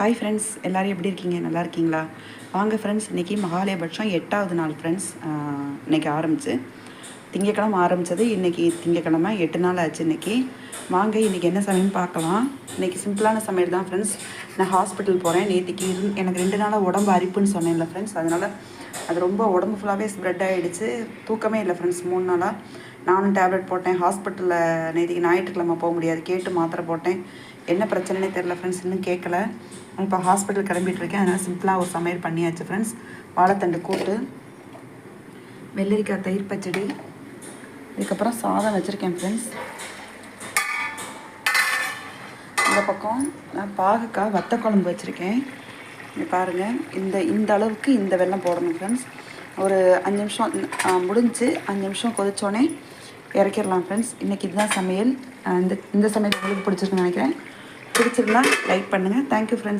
Hi friends எல்லோரும் எப்படி இருக்கீங்க? நல்லா இருக்கீங்களா? வாங்க ஃப்ரெண்ட்ஸ் இன்றைக்கி மகாலயபட்சம் எட்டாவது நாள் ஃப்ரெண்ட்ஸ் இன்றைக்கி ஆரம்பிச்சு. திங்கக்கிழமை ஆரம்பித்தது இன்றைக்கி திங்கக்கிழமை எட்டு நாள் ஆச்சு இன்றைக்கி வாங்க இன்றைக்கி என்ன சமையல் பார்க்கலாம். இன்றைக்கி சிம்பிளான சமையல் தான் ஃப்ரெண்ட்ஸ் நான் ஹாஸ்பிட்டல் போகிறேன் நேற்றுக்கு இரு எனக்கு ரெண்டு நாளாக உடம்பு அரிப்புன்னு சொன்னேன்ல ஃப்ரெண்ட்ஸ் அதனால் அது ரொம்ப உடம்பு ஃபுல்லாகவே ஸ்ப்ரெட் ஆகிடுச்சு தூக்கமே இல்லை ஃப்ரெண்ட்ஸ் மூணு நாளாக நானும் டேப்லெட் போட்டேன். ஹாஸ்பிட்டலில் நேற்றுக்கு ஞாயிற்றுக்கிழமை போக முடியாது. கேட்டு மாத்திரை போட்டேன். என்ன பிரச்சனைனே தெரில ஃப்ரெண்ட்ஸ் இன்னும் கேட்கல இப்போ ஹாஸ்பிட்டல் கிளம்பிட்டு இருக்கேன். அதனால் சிம்பிளாக ஒரு சமையல் பண்ணியாச்சு ஃப்ரெண்ட்ஸ் வாழைத்தண்டு கூட்டு வெள்ளரிக்காய் தயிர் பச்சடி இதுக்கப்புறம் சாதம் வச்சுருக்கேன் ஃப்ரெண்ட்ஸ் இந்த பக்கம் நான் பாகக்காய் வத்த குழம்பு வச்சுருக்கேன். இங்கே பாருங்கள் இந்த இந்த அளவுக்கு இந்த வெள்ளம் போடணும் ஃப்ரெண்ட்ஸ் ஒரு அஞ்சு நிமிஷம் முடிஞ்சு அஞ்சு நிமிஷம் கொதிச்சோடனே இறக்கிடலாம் ஃப்ரெண்ட்ஸ் இன்றைக்கி இதுதான் சமையல். இந்த இந்த சமையல் உங்களுக்கு பிடிச்சிருக்குன்னு நினைக்கிறேன். பிடிச்சிருந்தா லைக் பண்ணுங்கள் தேங்க்யூ ஃப்ரெண்ட்ஸ்